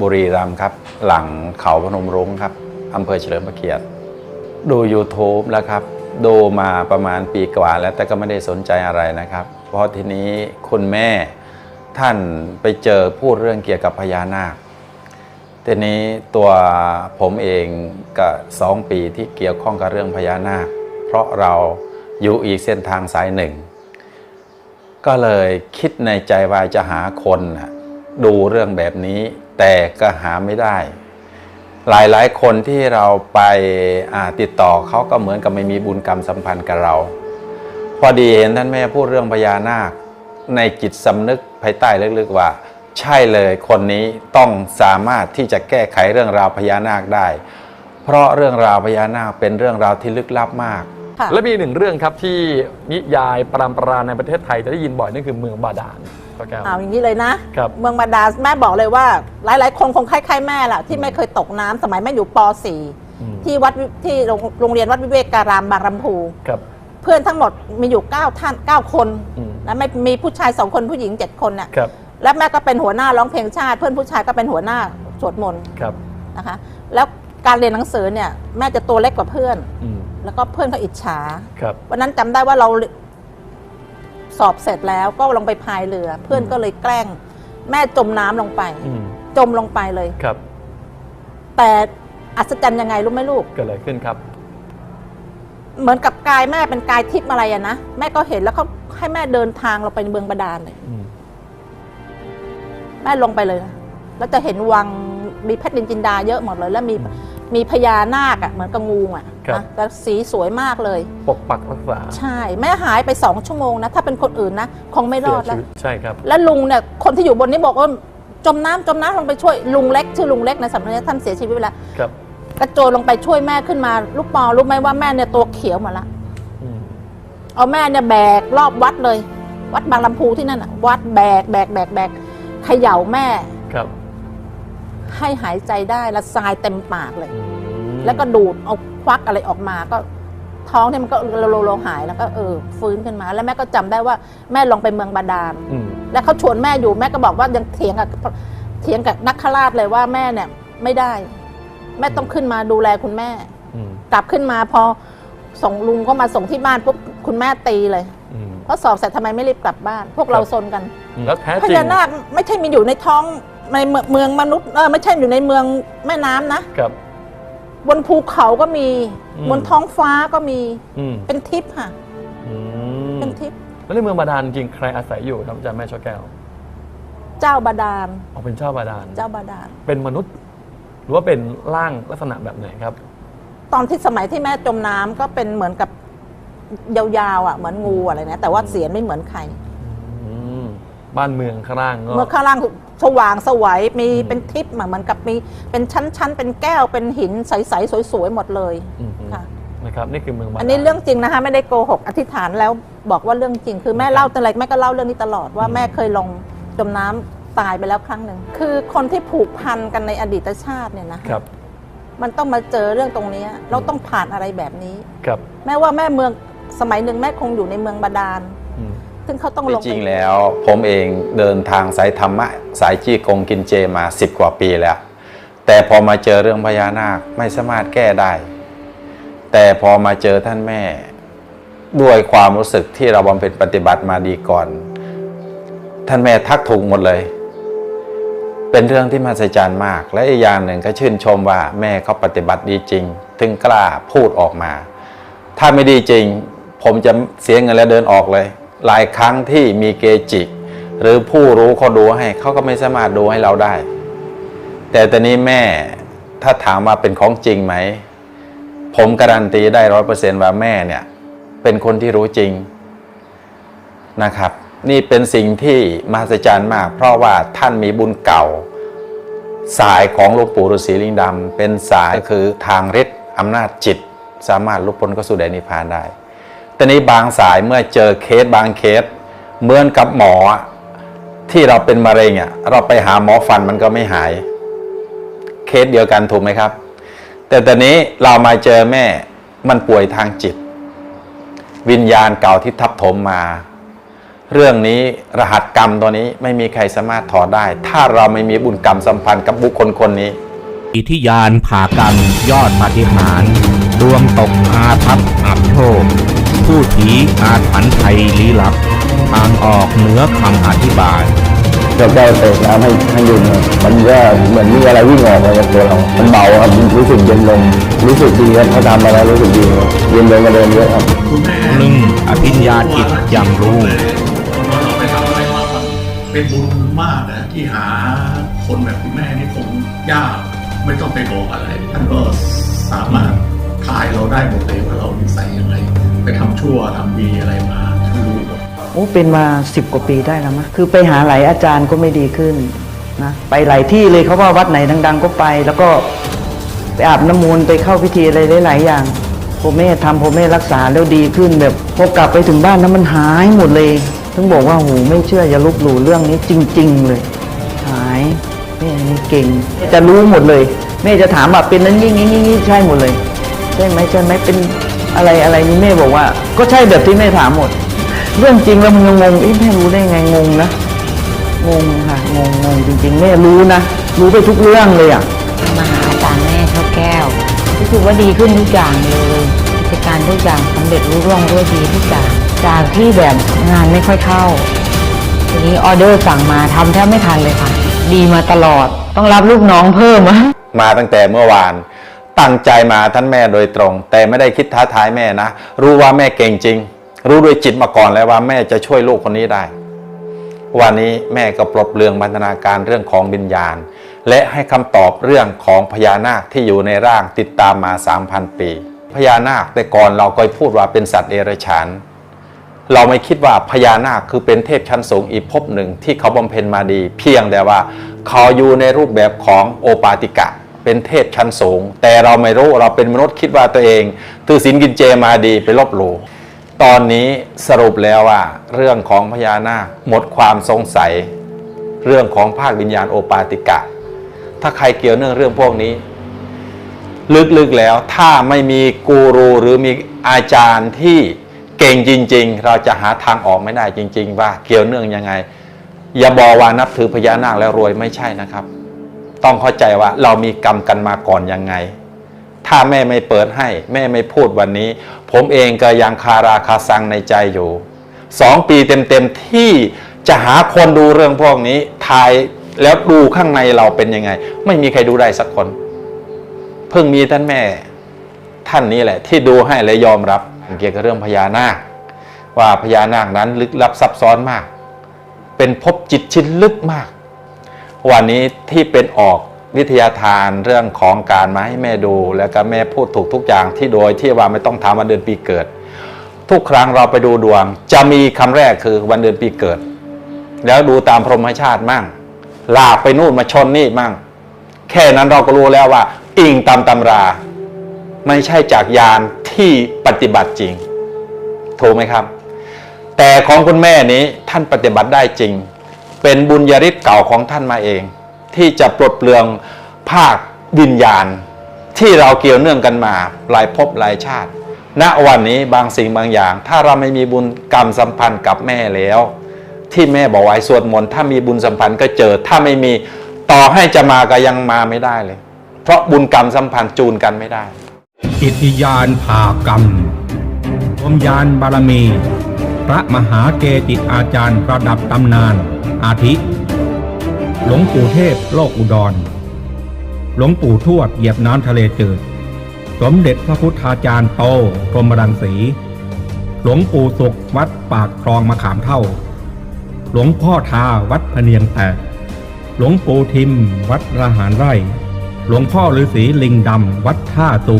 บุรีรัมย์ครับ หลังเขาพนมรุ้งครับอำเภอเฉลิมพระเกียรติ ดู YouTube แล้วครับ ดูมาประมาณปีกว่าแล้วแต่ก็ไม่ได้สนใจอะไรนะครับ เพราะทีนี้คุณแม่ท่านไปเจอพูดเรื่องเกี่ยวกับพญานาคทีนี้ตัวผมเองก็สองปีที่เกี่ยวข้องกับเรื่องพญานาค เพราะเราอยู่อีกเส้นทางสายหนึ่ง ก็เลยคิดในใจว่าจะหาคนนะ ดูเรื่องแบบนี้ แต่ก็หาไม่ได้ หลายๆคนที่เราไปอ่าติดต่อเขาก็เหมือนกับไม่มีบุญกรรมสัมพันธ์กับเรา พอดีเห็นท่านแม่พูดเรื่องพญานาค ในจิตสำนึกภายใต้ลึกๆว่า ใช่เลยคนนี้ต้องสามารถที่จะแก้ไขเรื่องราวพญานาคได้ เพราะเรื่องราวพญานาคเป็นเรื่องราวที่ลึกลับมากค่ะและมีหนึ่งเรื่องครับที่นิยายปรามปราในประเทศไทยจะได้ยินบ่อยนั่นคือเมืองบาดาล ป้าแก้ว เอาอย่างนี้เลยนะ ครับ เมืองบาดาลแม่บอกเลยว่า หลายๆ คนคงคล้ายๆแม่แหละที่ไม่เคยตกน้ำสมัยแม่อยู่ป อืม .4 ที่วัดวิที่โรงโรงเรียนวัดวิเวกการามบางลำพู ครับ เพื่อนทั้งหมดมีอยู่ 9 ท่าน 9 คนอืม แล้วไม่มีผู้ชาย 2 คนผู้หญิง 7 คนน่ะครับ แล้วแม่ก็เป็นหัวหน้าร้องเพลงชาติ เพื่อนผู้ชายก็เป็นหัวหน้าสวดมนต์ครับ นะคะแล้วการเรียนหนังสือเนี่ยแม่จะตัวเล็กกว่าเพื่อน อืม แล้วก็เพื่อนก็อิจฉา ครับ วันนั้นจำได้ว่าเรา สอบเสร็จแล้วก็ลงไปพายเรือ เพื่อนก็เลยแกล้ง แม่จมน้ำลงไป อืมจมลงไปเลย ครับ แต่อัศจรรย์ยังไงรู้ไหมลูก เกิดอะไรขึ้นครับ เหมือนกับกายแม่เป็นกายทิพย์อะไรอะนะแม่ก็เห็นแล้วเขาให้แม่เดินทางเราไปเมืองบาดาลเลยอืมแม่ลงไปเลยนะแล้วจะเห็นวังมีเพชรดินจินดาเยอะหมดเลย แล้วมี มีพญานาคอะเหมือนกับงูอะนะแต่สีสวยมากเลย ปกปักรักษาใช่ แม่หายไปสองชั่วโมงนะ ถ้าเป็นคนอื่นนะ คงไม่รเสีอยดชีแล้ว วิตใช่ครับ แล้วลุงเนี่ยคนที่อยู่บนนี้บอกว่าจมน้ำจมน้ำลงไปช่วยลุงเล็กชื่อลุงเล็กในสำนักงานท่านเสียชีวิตไปแล้วครับกระโจนลงไปช่วยแม่ขึ้นมา ลูกปอรู้ไหมว่าแม่เนี่ยตัวเขียวหมดละอืมเอาแม่เนี่ยแบกรอบวัดเลย วัดบางลำพูที่นั่นอะวัดแบกแบกแบกแบกเขย่าแม่ ครับ ให้หายใจได้และทรายเต็มปากเลยอืมแล้วก็ดูดเอาควักอะไรออกมาก็ท้องเนี่ยมันก็โลโลโลหายแล้วก็เออฟื้นขึ้นมา แล้วแม่ก็จำได้ว่าแม่ลงไปเมืองบาดาลอืมแล้วเขาชวนแม่อยู่แม่ก็บอกว่ายังเถียงกับเถียงกับนักขราชเลยว่าแม่เนี่ย ไม่ได้ แม่ต้องขึ้นมาดูแลคุณแม่อืมกลับขึ้นมาพอส่งลุงก็มาส่งที่บ้านปุ๊บคุณแม่ตีเลยอืมเพราะสอบเสร็จทำไมไม่รีบกลับบ้าน พวกเราซนกันแล้วแท้พจริงญานาคไม่ใช่มีอยู่ในท้อง ในเมืองเมืองมนุษย์เออไม่ใช่อยู่ในเมืองแม่น้ำนะ ครับ บนภูเขาก็มี อืม บนท้องฟ้าก็มีอืมเป็นทิพย์ค่ะ อืมเป็นทิพย์แล้วในเมืองบาดาลจริงใครอาศัยอยู่ครับอาจารย์แม่ช่อแก้วเจ้าบาดาลอ๋อเป็นเจ้าบาดาลเจ้าบาดาลเป็นมนุษย์ หรือว่าเป็นร่างลักษณะแบบไหนครับ ตอนที่สมัยที่แม่จมน้ำก็เป็นเหมือนกับยาวๆอะเหมือนงูอะไรนะแต่ว่าเสียงไม่เหมือนใครอืม บ้านเมืองข้างล่างก็เมื่อข้างล่างสว่างสวัยมีอืมเป็นทิพย์เหมือนกับมีเป็นชั้นๆ เป็นแก้วเป็นหินใสๆสวยๆหมดเลยอืมค่ะ นะครับนี่คือเมืองบาดาลอันนี้เรื่องจริงนะคะไม่ได้โกหกอธิษฐานแล้วบอกว่าเรื่องจริง คือแม่เล่าแต่ไรแม่ก็เล่าเรื่องนี้ตลอดว่าอืมแม่เคยลงจมน้ำตายไปแล้วครั้งหนึ่งคือคนที่ผูกพันกันในอดีตชาติเนี่ยนะ ครับมันต้องมาเจอเรื่องตรงเนี้ยเราต้องผ่านอะไรแบบนี้ ครับ แม่ว่าแม่เมืองสมัยหนึ่งแม่คงอยู่ในเมืองบาดาล อืมซึ่งเขาต้องลงจริงแล้ว ผมเองเดินทางสายธรรมะ สายจี้กงกินเจมา 10 กว่าปีแล้ว แต่พอมาเจอเรื่องพญานาคไม่สามารถแก้ได้ แต่พอมาเจอท่านแม่ ด้วยความรู้สึกที่เราบำเพ็ญปฏิบัติมาดีก่อน ท่านแม่ทักถูกหมดเลย เป็นเรื่องที่มหัศจรรย์มาก และอีกอย่างหนึ่งก็ชื่นชมว่าแม่เขาปฏิบัติดีจริง ถึงกล้าพูดออกมา ถ้าไม่ดีจริง ผมจะเสียเงินแล้วเดินออกเลย หลายครั้งที่มีเกจิ หรือผู้รู้เขาดูให้เขาก็ไม่สามารถดูให้เราได้ แต่ตอนนี้แม่ถ้าถามว่าเป็นของจริงไหม ผมการันตีได้ร้อยเปอร์เซนต์ว่าแม่เนี่ยเป็นคนที่รู้จริงนะครับ นี่เป็นสิ่งที่มหัศจรรย์มาก เพราะว่าท่านมีบุญเก่า สายของหลวงปู่ฤาษีลิงดำเป็นสายคือทางฤทธิ์อำนาจจิต สามารถลุกพ้นเข้าสู่แดนนิพพานได้ แต่นี้บางสายเมื่อเจอเคสบางเคสเหมือนกับหมอที่เราเป็นมะเร็งอะเราไปหาหมอฟันมันก็ไม่หาย เคสเดียวกันถูกไหมครับ แต่ตอนนี้เรามาเจอแม่มันป่วยทางจิต วิญญาณเก่าที่ทับถมมา เรื่องนี้รหัสกรรมตัวนี้ไม่มีใครสามารถถอดได้ ถ้าเราไม่มีบุญกรรมสัมพันธ์กับบุคคลคนนี้ อิทธิยานผ่ากันยอดปฏิหารดวงตกอาทับอับโชค ผู้ผีอาถรรพ์ไทยลี้ลับ ทางออกเหนือคำอธิบายเราได้เตะน้ำให้ให้ยุ่งเนี่ยมันก็เหมือนมีอะไรวิ่งออกมาจากตัวเรา มันเบาครับรู้สึกเย็นลง รู้สึกดีครับเขาทำมาแล้วรู้สึกดีเย็นลงกว่าเดิมเยอะครับลึงอภิญญาจิตอย่างรู้เราไปทำอะไรมาเป็นบุญมากนะที่หาคนแบบคุณแม่นี่คงยากไม่ต้องไปบอกอะไรท่านก็สามารถ ถ่ายเราได้หมดเลยว่าเรานิสัยยังไงไปทำชั่วทำดีอะไรมาท่านรู้หมดโอ้เป็นมาสิบกว่าปีได้แล้วมั้งคือไปหาหลายอาจารย์ก็ไม่ดีขึ้นนะไปหลายที่เลยเขาว่าวัดไหนดัง ๆ ก็ไป แล้วก็ไปอาบน้ำมนต์ไปเข้าพิธีอะไรหลายๆอย่างผมแม่ทำผมแม่รักษาแล้วดีขึ้นแบบพอกลับไปถึงบ้านนั้นมันหายหมดเลยถึงบอกว่าโหไม่เชื่ออย่าลบหลู่เรื่องนี้จริง ๆ เลย หายแม่นี่เก่ง จะรู้หมดเลย แม่จะถามว่าเป็นนั้นยิ่งยิ่ใช่หมดเลย ช่ไหมใช่ไหมเป็นอะไรอะไรนี่แม่บอกว่า ก็ใช่แบบที่แม่ถามหมด เรื่องจริงแล้วมึงยังงงเอ๊ะแม่รู้ได้ไงงงนะงงค่ะงงงงจริงๆแม่รู้นะรู้ไปทุกเรื่องเลยอะมาหาอาจารย์แม่ช่อแก้วรู้สึกว่าดีขึ้นทุกอย่างเลยกิจการทุกอย่างสำเร็จรุ่ร่วงด้วยดีทุกอย่างจากที่แบบงานไม่ค่อยเข้าทีนี้ออเดอร์สั่งมาทำแทบไม่ทันเลยค่ะ ดีมาตลอดต้องรับลูกน้องเพิ่มอะมาตั้งแต่เมื่อวาน ตั้งใจมาท่านแม่โดยตรง แต่ไม่ได้คิดท้าทายแม่นะ รู้ว่าแม่เก่งจริง รู้ด้วยจิตมาก่อนแล้วว่าแม่จะช่วยลูกคนนี้ได้ วันนี้แม่ก็ปลดเปลืองบรรณาการเรื่องของวิญญาณ และให้คำตอบเรื่องของพญานาคที่อยู่ในร่างติดตามมา 3,000 ปี พญานาคแต่ก่อนเราก็พูดว่าเป็นสัตว์เดรัจฉานเราไม่คิดว่าพญานาคคือเป็นเทพชั้นสูงอีกภพหนึ่งที่เขาบำเพ็ญมาดี เพียงแต่ว่าเขาอยู่ในรูปแบบของโอปาติกะ เป็นเทพชั้นสูง แต่เราไม่รู้เราเป็นมนุษย์คิดว่าตัวเองถือศีลกินเจมาดีไปลบหลู่ตอนนี้สรุปแล้วว่า เรื่องของพญานาคหมดความสงสัย เรื่องของภาควิญญาณโอปาติกะ ถ้าใครเกี่ยวเนื่องเรื่องพวกนี้ ลึกๆแล้วถ้าไม่มีกูรูหรือมีอาจารย์ที่เก่งจริง ๆ เราจะหาทางออกไม่ได้จริง ๆ ว่าเกี่ยวเนื่องยังไง อย่าบอกว่านับถือพญานาคแล้วรวยไม่ใช่นะครับ ต้องเข้าใจว่าเรามีกรรมกันมาก่อนยังไง ถ้าแม่ไม่เปิดให้ แม่ไม่พูดวันนี้ ผมเองก็ยังคาราคาซังในใจอยู่สองปีเต็มๆที่จะหาคนดูเรื่องพวกนี้ทายแล้วดูข้างในเราเป็นยังไง ไม่มีใครดูได้สักคน เพิ่งมีท่านแม่ ท่านนี้แหละ ที่ดูให้และยอมรับเกี่ยวกับเรื่องพญานาค ว่าพญานาคนั้นลึกลับซับซ้อนมาก เป็นภพจิตชิ้นลึกมาก วันนี้ที่เป็นออกวิทยาทานเรื่องของการมาให้แม่ดู แล้วก็แม่พูดถูกทุกอย่างที่โดยที่ว่าไม่ต้องถามวันเดือนปีเกิด ทุกครั้งเราไปดูดวง จะมีคำแรกคือวันเดือนปีเกิด แล้วดูตามพรหมชาติมั่ง ลากไปนู่นมาชนนี่มั่ง แค่นั้นเราก็รู้แล้วว่า อิงตามตำรา ไม่ใช่จากยานที่ปฏิบัติจริงถูกไหมครับ แต่ของคุณแม่นี้ท่านปฏิบัติได้จริง เป็นบุญญาฤทธิ์เก่าของท่านมาเอง ที่จะปลดเปลืองภาควิญญาณ ที่เราเกี่ยวเนื่องกันมาหลายภพหลายชาติ ณวันนี้บางสิ่งบางอย่าง ถ้าเราไม่มีบุญกรรมสัมพันธ์กับแม่แล้ว ที่แม่บอกไว้สวดมนต์ถ้ามีบุญสัมพันธ์ก็เจอ ถ้าไม่มีต่อให้จะมาก็ยังมาไม่ได้เลย เพราะบุญกรรมสัมพันธ์จูนกันไม่ได้ อิทธิยานผ่ากรรมรวมยานบารมี พระมหาเกจิอาจารย์ระดับตำนาน อาทิ หลวงปู่เทพโลกอุดร หลวงปู่ทวดเหยียบน้ำทะเลจืด สมเด็จพระพุทธาจารย์โตพรมรังสี หลวงปู่สุขวัดปากคลองมะขามเท่า หลวงพ่อทาวัดพเนียงแตก หลวงปู่ทิมวัดระหารไร่ หลวงพ่อฤาษีลิงดำวัดท่าสุก